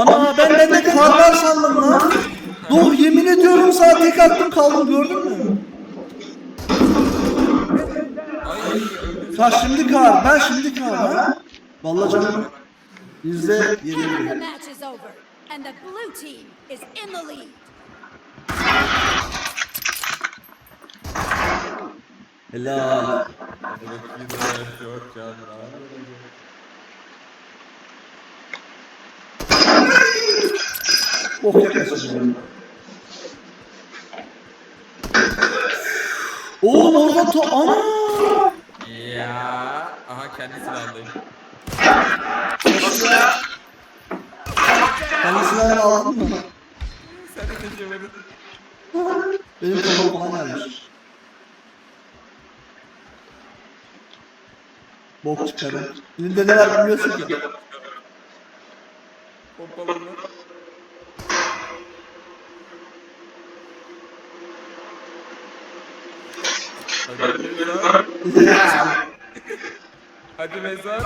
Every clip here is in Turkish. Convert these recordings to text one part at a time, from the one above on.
Ana ben ben de karlar sandım lan. Doğ yemin ediyorum sana tek attım kaldım gördün mü? Ha şimdi kar. Ben şimdi kar ha. Vallahi canım. Yüzde over, and the blue team is in the lead. Helal. Bakayım çok canlar. Oh yaklaşık. Oğlum orada to... Ana! Ya. Aha kendi silahındayım. Kendi silahını aldın mı? Sen de. Benim kafam falan gelmiş. Bok çıkarım. Elimde ne var bilmiyorsun ki. Pompalı Hadi mezar. Hadi mezar.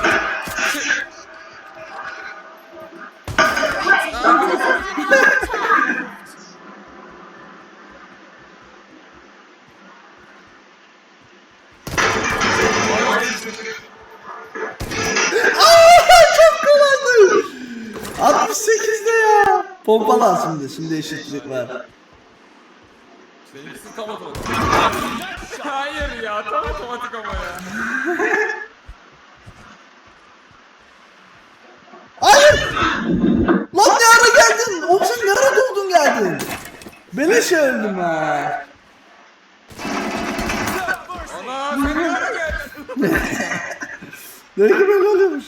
Çok kolaydı. 68'de ya. Pompalı al şimdi. Şimdi eşitlik var. Benimkisi tam otomatik. Hayır ya tam otomatik ama ya. Hayır! Lan ne ara geldin? Oğlum sen ne ara doğdun geldin? Beleş öldüm ha. Ana sen ne ara geldin? Belki böyle oluyormuş.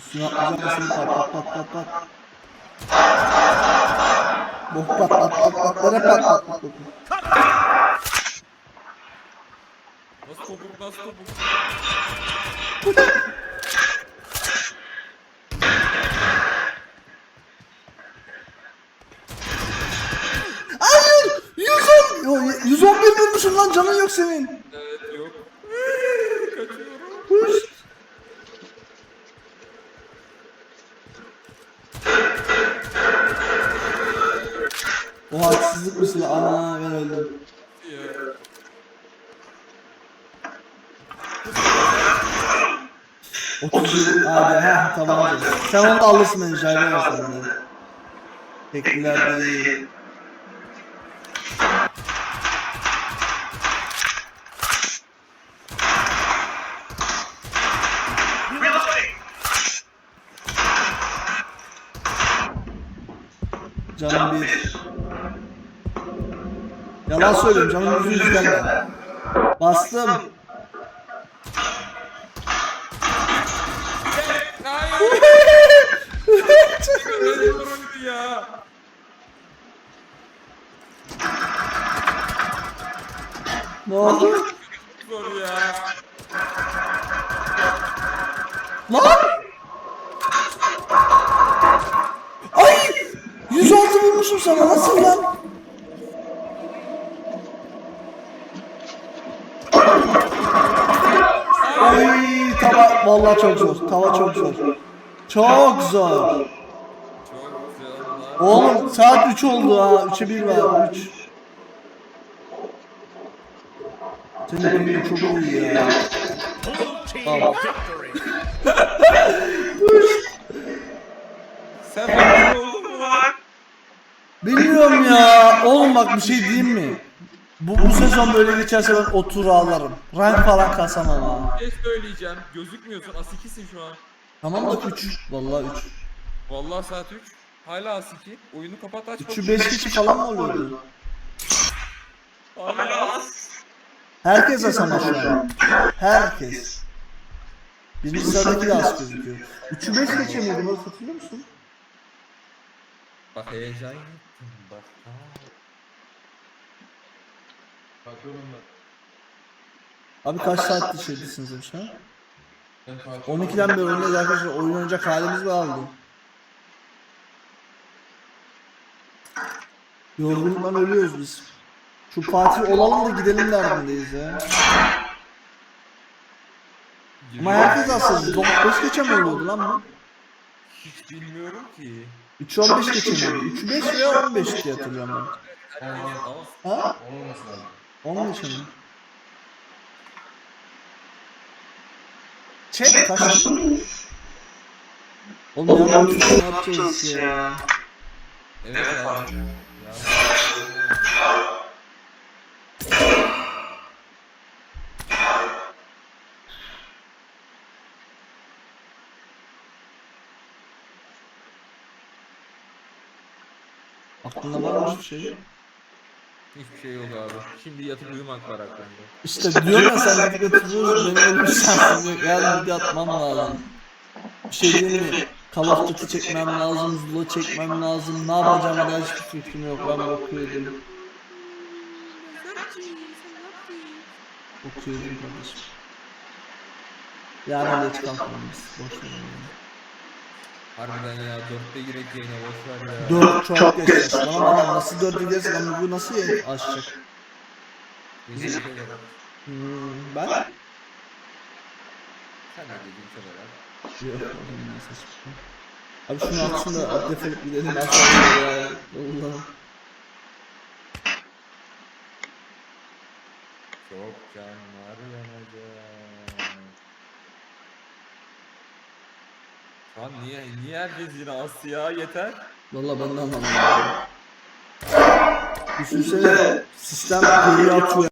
Üstüne atlayacak mısın? Pat pat pat pat pat. Bok pat pat pat pat. Pat pat pat pat. Nasıl topuk nasıl topuk? Hayır! 110! Yo, 111 vurmuşum lan canın yok senin. O haksızlık mısın? Ana ben öldüm. Otuz Hadi ha tamam. Sen onu da alırsın beni Jayven var sende. Tekliler de iyi. Canım bir. Yalan söylüyorum canım yüzü yüz gelme. Bastım. Vuruldu ya? Ne oldu? Zor ya. Lan! Ay! 106 vurmuşum sana nasıl lan? Ay tava vallahi çok zor. Tava çok zor. Çok zor. Oğlum saat 3 oldu ha. 3'e 1 var. 3. Senin benim çok iyi ya. Tamam. Sen? Bilmiyorum ya. Oğlum bak bir şey diyeyim mi? Bu, bu sezon böyle geçerse ben otur ağlarım. Rank falan kasamam ha. Bir şey söyleyeceğim. Gözükmüyorsun. As 2'sin şu an. Tamam da 3. Vallahi 3. Vallahi saat 3. Hala As 2. Oyunu kapat aç. 3'ü 5 kişi falan mı oluyordu? Hala As. Herkes asama şu an. Herkes. Birinci sıradaki de az gözüküyor. 3'ü 5 geçemiyordum. Hatırlıyor musun? Bak heyecan yaptım. Bak. Abi kaç saattir şeydesiniz şu an? ben. Ben fark 12'den beri oynuyoruz arkadaşlar. Oyun oynayacak halimiz mi aldı? Yorgunluktan ölüyoruz biz. Şu Fatih olalım da gidelim derdindeyiz ya. Ama herkes aslında 5 geçe mi oluyordu lan bu? Hiç bilmiyorum ki. 3'ü 15 geçe mi? 3'ü 5 veya 15 diye hatırlıyorum ben. Ha? Olmaması lazım. 10 geçe mi? Chat kaç? Oğlum ya ne yapacağız ya? Evet abi. Ya. Aklında var mı bir şey? Hiçbir şey yok abi. Şimdi yatıp uyumak var aklımda. İşte diyorum ya sen gidip götürüyoruz benim öyle bir şansım yok. Yarın video atmam lazım. Bir şey diyeyim mi? Call çekmem lazım, Zula çekmem lazım. Ne yapacağım hala hiçbir fikrim yok. Ben bakıyordum. Bakıyordum kardeşim. Yarın geç kalkalım biz. Boş verin. Harbiden ya dörtte girek yayına boş ver ya. Dört çok geç. Bana bana nasıl dört gidersin ama bu nasıl yayın açacak? Bir şey. Hmm, ben? Sen ne abi. Yok. Abi şunu atsın da defolup gidelim aşağıya ya. Allah'ım. Çok canlar yanacak. Lan niye, niye herkes yine Asya yeter? Valla ben de anlamadım. Düşünsene sistem geri atıyor.